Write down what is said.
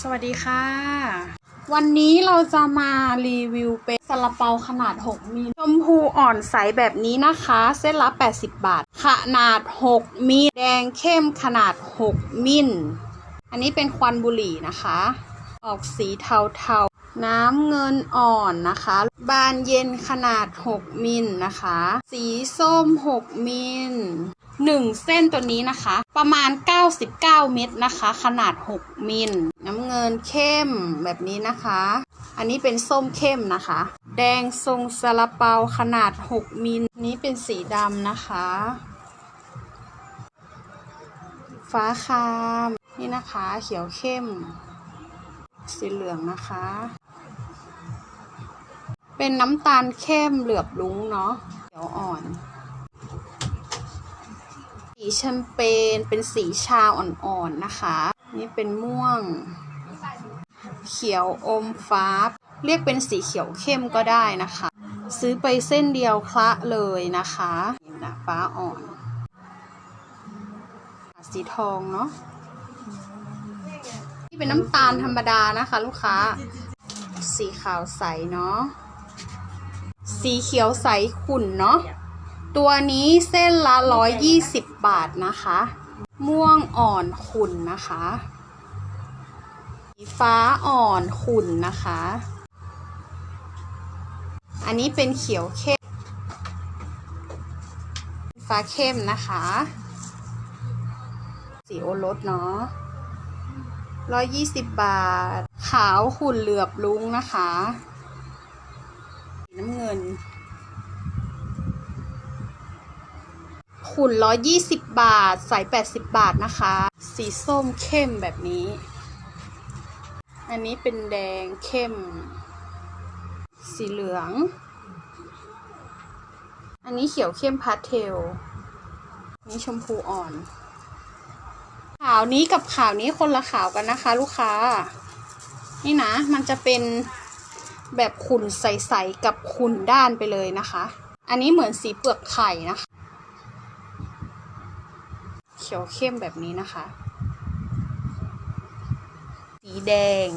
สวัสดีค่ะ วันนี้เราจะมารีวิวเป็นซาลาเปาขนาด 6 มิลชมพูอ่อนใสแบบนี้นะคะ เส้นละ 80 บาท ขนาด 6 มิลแดงเข้มขนาด 6 มิลอันนี้เป็นควันบุหรี่นะคะ ออกสีเทาๆ น้ำเงินอ่อนนะคะ บานเย็นขนาด 6 มิลนะคะ สีส้ม 6 มิลหนึ่งเส้นตัวนี้นะคะ ประมาณ 99 เม็ดนะคะ ขนาด 6 มิล น้ำเงินเข้มแบบนี้นะคะ อันนี้เป็นส้มเข้มนะคะ แดงทรงซาลาเปาขนาด 6 มิลนี้เป็นสีดำนะคะ ฟ้าคาม นี่นะคะ เขียวเข้ม สีเหลืองนะคะ เป็นน้ำตาลเข้มเหลือบลุ้งเนาะเขียวอ่อน สีแชมเปญเป็นสีชาอ่อนๆนะคะ นี่เป็นม่วง เขียวอมฟ้า เรียกเป็นสีเขียวเข้มก็ได้นะคะ ซื้อไปเส้นเดียวคละเลยนะคะนี่นะฟ้าอ่อน สีทองเนาะนี่เป็นน้ำตาลธรรมดานะคะ ลูกค้า สีขาวใสเนาะสีเขียวใสขุ่นเนาะ ตัวนี้เส้นละ 120 บาทนะคะ ม่วงอ่อนขุ่นนะคะสีฟ้าอ่อนขุ่นนะคะ อันนี้เป็นเขียวเข้ม ฟ้าเข้มนะคะ สีโอรสเนาะ120บบาท ขาวขุ่นเหลือบลุ้งนะคะสีน้ำเงิน ขุ่น 120 บาท ใส 80 บาทนะคะ สีส้มเข้มแบบนี้ อันนี้เป็นแดงเข้ม สีเหลือง อันนี้เขียวเข้มพาสเทลนี่ชมพูอ่อน ขาวนี้กับขาวนี้คนละขาวกันนะคะ ลูกค้า นี่นะ มันจะเป็นแบบขุ่นใสๆกับขุ่นด้านไปเลยนะคะ อันนี้เหมือนสีเปลือกไข่นะคะ เขียวเข้มแบบนี้นะคะ สีแดง